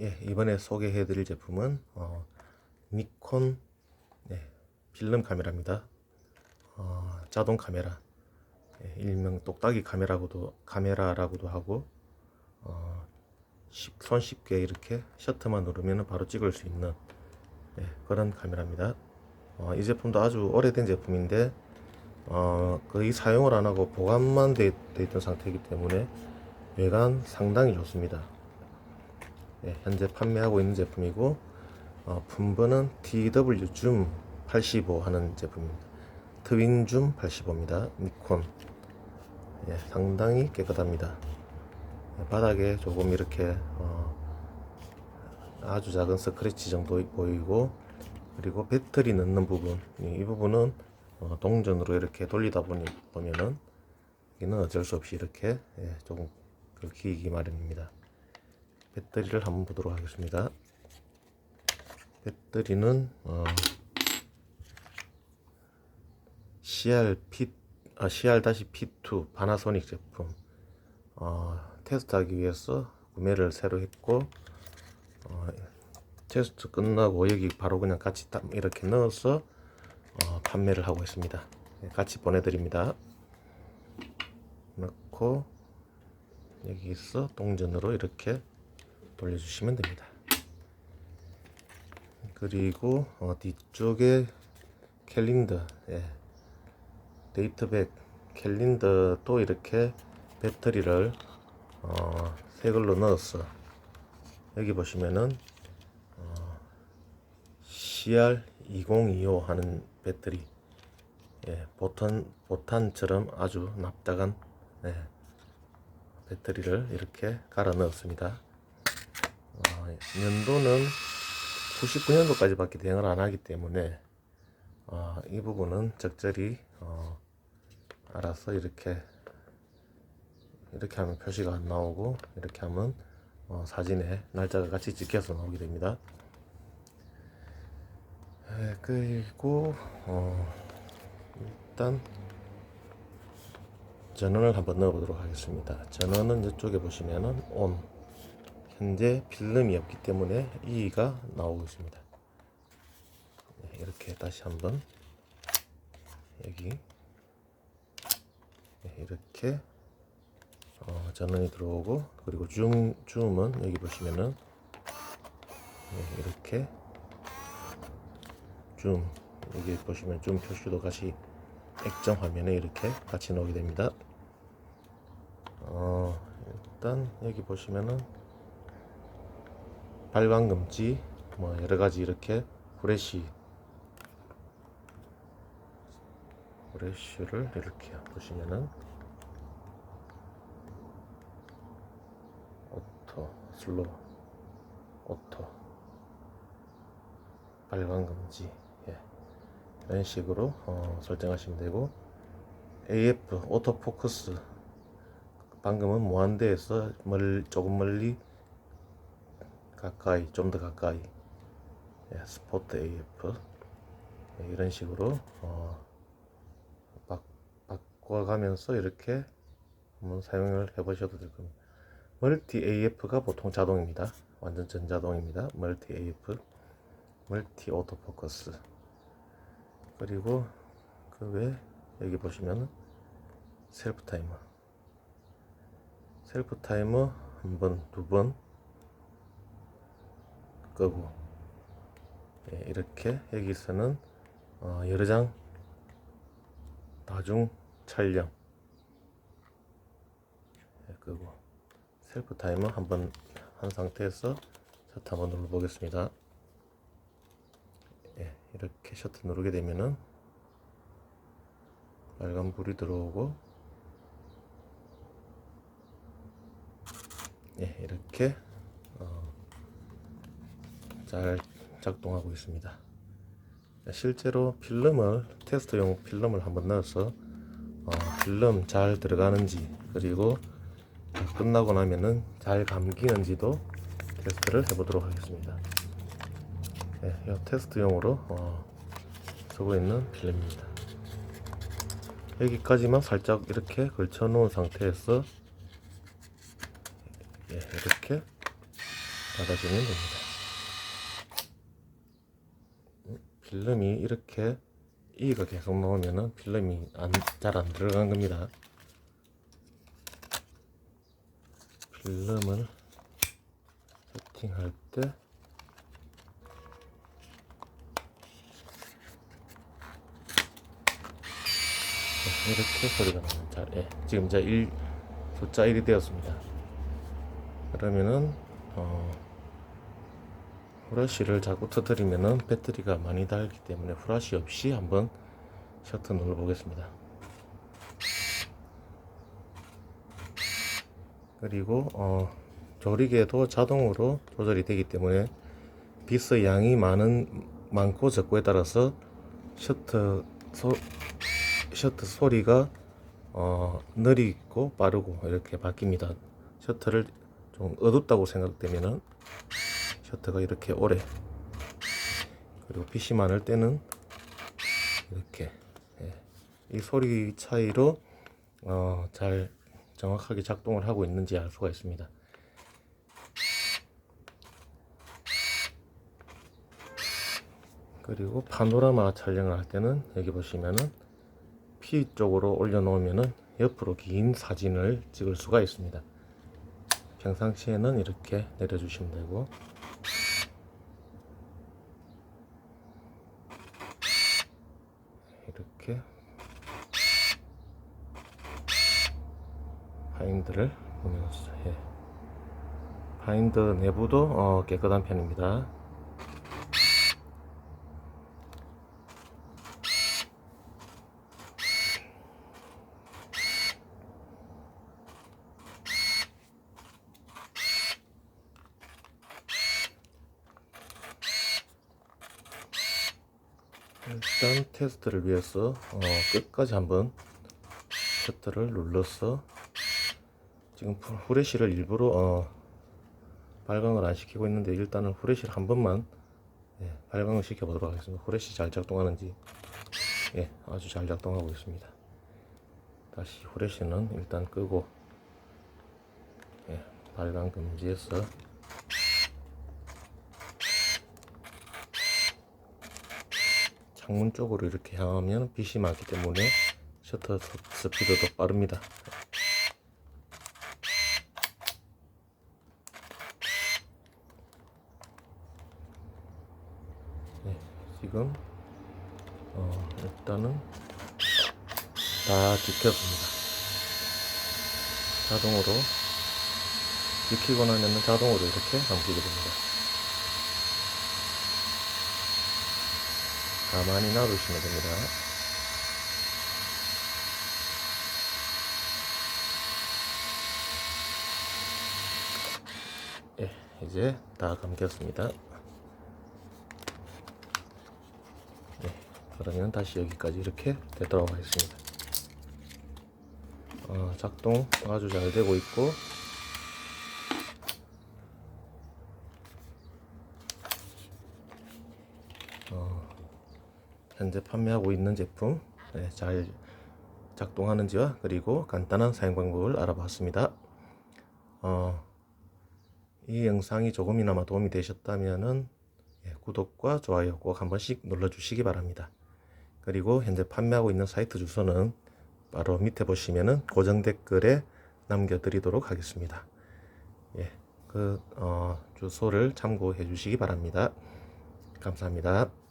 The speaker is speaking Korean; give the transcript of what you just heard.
예, 이번에 소개해드릴 제품은 어, 니콘 네, 필름 카메라입니다. 어, 자동 카메라, 예, 일명 똑딱이 카메라고도 카메라라고도 하고 어, 쉽- 손쉽게 이렇게 셔터만 누르면 바로 찍을 수 있는 예, 그런 카메라입니다. 어, 이 제품도 아주 오래된 제품인데 어, 거의 사용을 안 하고 보관만 돼, 돼 있던 상태이기 때문에 외관 상당히 좋습니다. 예, 현재 판매하고 있는 제품이고 어, 품번은 TW 줌 85 하는 제품입니다. 트윈 줌 85입니다. 니콘 예, 상당히 깨끗합니다. 예, 바닥에 조금 이렇게 어, 아주 작은 스크래치 정도 보이고 그리고 배터리 넣는 부분 이, 이 부분은 어, 동전으로 이렇게 돌리다 보니 보면은 여기는 어쩔 수 없이 이렇게 예, 조금 긁히기 마련입니다. 배터리를 한번 보도록 하겠습니다. 배터리는 어, CR-P 아, CR-P2 파나소닉 제품 어, 테스트하기 위해서 구매를 새로 했고 어, 테스트 끝나고 여기 바로 그냥 같이 딱 이렇게 넣어서 어, 판매를 하고 있습니다. 네, 같이 보내드립니다. 넣고 여기서 동전으로 이렇게 돌려주시면 됩니다. 그리고 어, 뒤쪽에 캘린더, 예. 데이터백 캘린더도 이렇게 배터리를 어, 새 걸로 넣었어. 여기 보시면은 어, CR2025 하는 배터리, 예, 보탄 보탄처럼 아주 납작한 예, 배터리를 이렇게 갈아 넣었습니다. 어, 연도는 99년도까지밖에 대응을 안 하기 때문에 어, 이 부분은 적절히 어, 알아서 이렇게 이렇게 하면 표시가 안 나오고 이렇게 하면 어, 사진에 날짜가 같이 찍혀서 나오게 됩니다. 에, 그리고 어, 일단 전원을 한번 넣어 보도록 하겠습니다. 전원은 이쪽에 보시면은 ON 현재 필름이 없기 때문에 E가 나오고 있습니다. 네, 이렇게 다시 한번 여기 네, 이렇게 어, 전원이 들어오고 그리고 줌 줌은 여기 보시면은 네, 이렇게 줌 여기 보시면 줌 표시도 같이 액정 화면에 이렇게 같이 나오게 됩니다. 어, 일단 여기 보시면은 발광 금지 뭐 여러 가지 이렇게 후레쉬 후레쉬를 이렇게 보시면은 오토 슬로우 오토 발광 금지 예. 이런 식으로 어, 설정하시면 되고 AF 오토 포커스 방금은 무한대에서 멀 조금 멀리 가까이 좀 더 가까이 예, 스포트 AF 예, 이런 식으로 어, 바, 바꿔가면서 이렇게 한번 사용을 해 보셔도 될 겁니다. 멀티 AF가 보통 자동입니다. 완전 전자동입니다. 멀티 AF, 멀티 오토 포커스. 그리고 그외 여기 보시면 셀프 타이머, 셀프 타이머 한 번, 두 번 끄고 예, 이렇게 여기서는 어, 여러 장 다중 촬영 예, 끄고 셀프 타이머 한번 한 상태에서 셔터 한번 눌러 보겠습니다. 예, 이렇게 셔터 누르게 되면은 빨간 불이 들어오고 예, 이렇게 어, 잘 작동하고 있습니다. 자, 실제로 필름을 테스트용 필름을 한번 넣어서 어, 필름 잘 들어가는지 그리고 끝나고 나면은 잘 감기는지도 테스트를 해보도록 하겠습니다. 네, 이 테스트용으로 어, 쓰고 있는 필름입니다. 여기까지만 살짝 이렇게 걸쳐 놓은 상태에서 예, 이렇게 닫아주면 됩니다. 필름이 이렇게 이가 계속 나오면은 필름이 잘안 들어간 겁니다. 필름을 세팅할 때 네, 이렇게 소리가 잘, 예, 지금 이제 1 숫자 1이 되었습니다. 그러면은 어, 후라시를 자꾸 터뜨리면은 배터리가 많이 닳기 때문에 후라시 없이 한번 셔터 눌러 보겠습니다. 그리고 어, 조리개도 자동으로 조절이 되기 때문에 비스 양이 많은 많고 적고에 따라서 셔터 소, 셔터 소리가 어, 느리고 빠르고 이렇게 바뀝니다. 셔터를 좀 어둡다고 생각되면은 셔터가 이렇게 오래 그리고 많을 때는 이렇게 예. 이 소리 차이로 어, 잘 정확하게 작동을 하고 있는지 알 수가 있습니다. 그리고 파노라마 촬영을 할 때는 여기 보시면은 P 쪽으로 올려놓으면은 옆으로 긴 사진을 찍을 수가 있습니다. 평상시에는 이렇게 내려주시면 되고 이렇게 파인드를 보면서 예. 파인드 내부도 어, 깨끗한 편입니다. 일단 테스트를 위해서 어, 끝까지 한번 셔터를 눌러서 지금 후- 후레쉬를 일부러 어, 발광을 안 시키고 있는데 일단은 후레쉬를 한 번만 예, 발광을 시켜 보도록 하겠습니다. 후레쉬 잘 작동하는지 예, 아주 잘 작동하고 있습니다. 다시 후레쉬는 일단 끄고 예, 발광 금지해서 창문 쪽으로 이렇게 향하면 빛이 많기 때문에 셔터 스- 스피드도 빠릅니다. 네, 지금 어, 일단은 다 지켰습니다. 자동으로 지키고 나면은 자동으로 이렇게 감기게 됩니다. 가만히 놔두시면 됩니다. 예, 이제 다 감겼습니다. 네, 그러면 다시 여기까지 이렇게 되도록 하겠습니다. 어, 작동 아주 잘 되고 있고 현재 판매하고 있는 제품 네, 잘 작동하는지와 그리고 간단한 사용 방법을 알아봤습니다. 어, 이 영상이 조금이나마 도움이 되셨다면은 예, 구독과 좋아요 꼭 한 번씩 눌러주시기 바랍니다. 그리고 현재 판매하고 있는 사이트 주소는 바로 밑에 보시면은 고정 댓글에 남겨드리도록 하겠습니다. 예, 그 어, 주소를 참고해 주시기 바랍니다. 감사합니다.